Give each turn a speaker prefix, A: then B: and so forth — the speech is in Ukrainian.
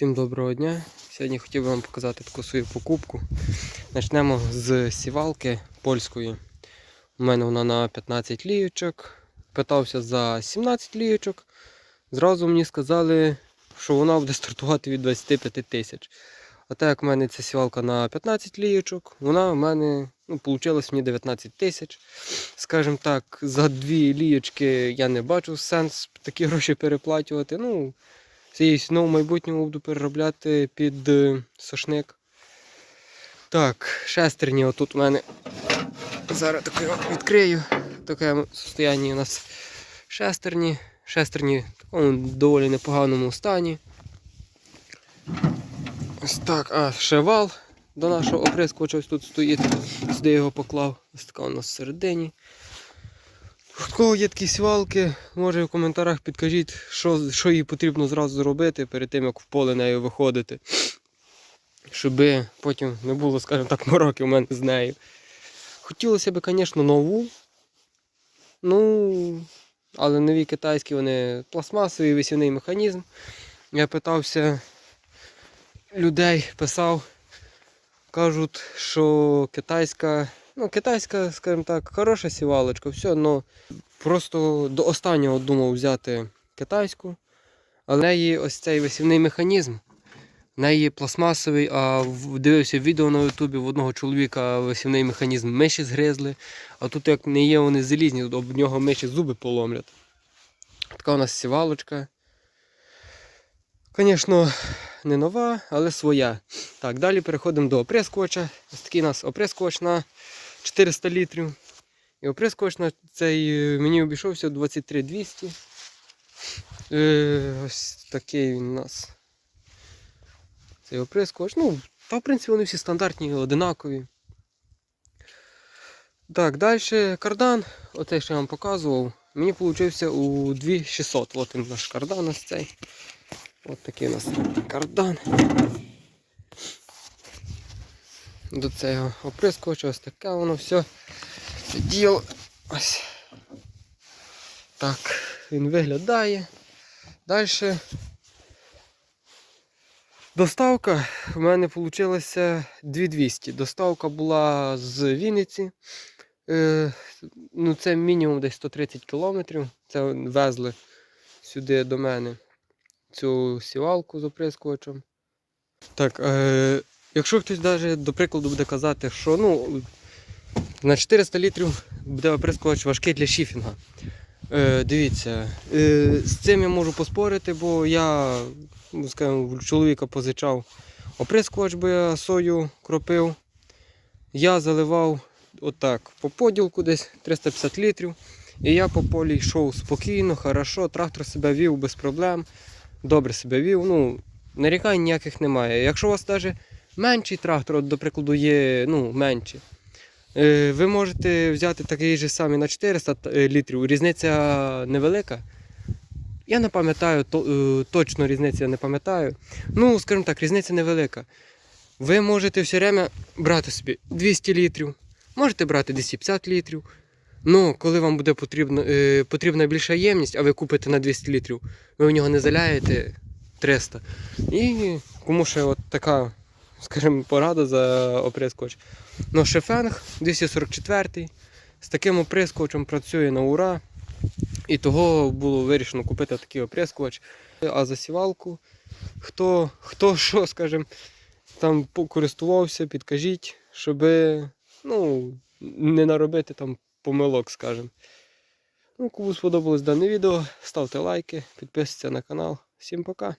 A: Всім доброго дня. Сьогодні хотів би вам показати таку свою покупку. Почнемо з сівалки польської. У мене вона на 15 ліючок. Питався за 17 ліючок. Зразу мені сказали, що вона буде стартувати від 25 тисяч. А так як в мене ця сівалка на 15 ліючок, вона в мене ну, вийшло мені 19 тисяч. Скажімо так, за дві ліючки я не бачу сенс такі гроші переплачувати. Ну, Цієї ну, в майбутньому буду переробляти під е, сошник. Так, шестерні отут у мене. Зараз таке відкрию. Таке состояння у нас шестерні. Шестерні в такому доволі непоганому стані. Ось так, а, ще вал до нашого оприскувача ось тут стоїть. Сюди його поклав. Ось така у нас всередині. У кого є такі свалки, може в коментарях підкажіть, що, що їй потрібно зразу зробити перед тим, як в поле нею виходити. Щоб потім не було, скажімо так, мороки у мене з нею. Хотілося б, звісно, нову. Ну, але нові китайські вони пластмасовий висівний механізм. Я питався людей, писав, кажуть, що китайська, ну, китайська, скажімо так, хороша сівалочка, все, але просто до останнього думав взяти китайську. Але в неї ось цей висівний механізм. В неї пластмасовий, а дивився відео на ютубі в одного чоловіка висівний механізм миші згризли. А тут як не є вони залізні, то об нього миші зуби поломлять. Така у нас сівалочка. Звісно, не нова, але своя. Так, далі переходимо до оприскувача. Ось такий у нас оприскувач на 400 літрів. І оприскувач на цей е, мені обійшовся 23 200. Е, ось такий він у нас. Цей оприскувач. Ну, та в принципі вони всі стандартні, одинакові. Так, далі кардан. Оцей, що я вам показував. Мені получився у 2600. От він наш кардан ось цей. От такий у нас кардан. До цього оприскувача ось таке воно все діло. Ось. Так, він виглядає. Далі. Доставка в мене вийшла 2200. Доставка була з Вінниці. Е, ну, це мінімум десь 130 кілометрів. Це везли сюди до мене цю сівалку з оприскувачем. Так, е, якщо хтось навіть до прикладу буде казати, що ну, на 400 літрів буде оприскувач важкий для шіфінга. Е, дивіться, е, з цим я можу поспорити, бо я ну, скажімо, чоловіка позичав оприскувач, бо я сою кропив. Я заливав отак по поділку десь 350 літрів. І я по полі йшов спокійно, хорошо, трактор себе вів без проблем, добре себе вів. Ну, нарікань ніяких немає. Якщо у вас навіть менший трактор, от, до прикладу, є ну, менший, е, ви можете взяти такий же самий на 400 е, літрів. Різниця невелика. Я не пам'ятаю, то, е, точно різниці я не пам'ятаю. Ну, скажімо так, різниця невелика. Ви можете все время брати собі 200 літрів, можете брати 250 літрів. Ну, коли вам буде потрібно, е, потрібна більша ємність, а ви купите на 200 літрів, ви в нього не заляєте 300. І кому ще от така, скажімо, порада за оприскувач. Ну, Шефенг 244 з таким оприскувачем працює на ура. І того було вирішено купити такий оприскувач. А за сівалку, хто, хто що, скажімо, там користувався, підкажіть, щоб ну, не наробити там помилок, скажімо. Ну, кому сподобалось дане відео, ставте лайки, підписуйтесь на канал. Всім пока!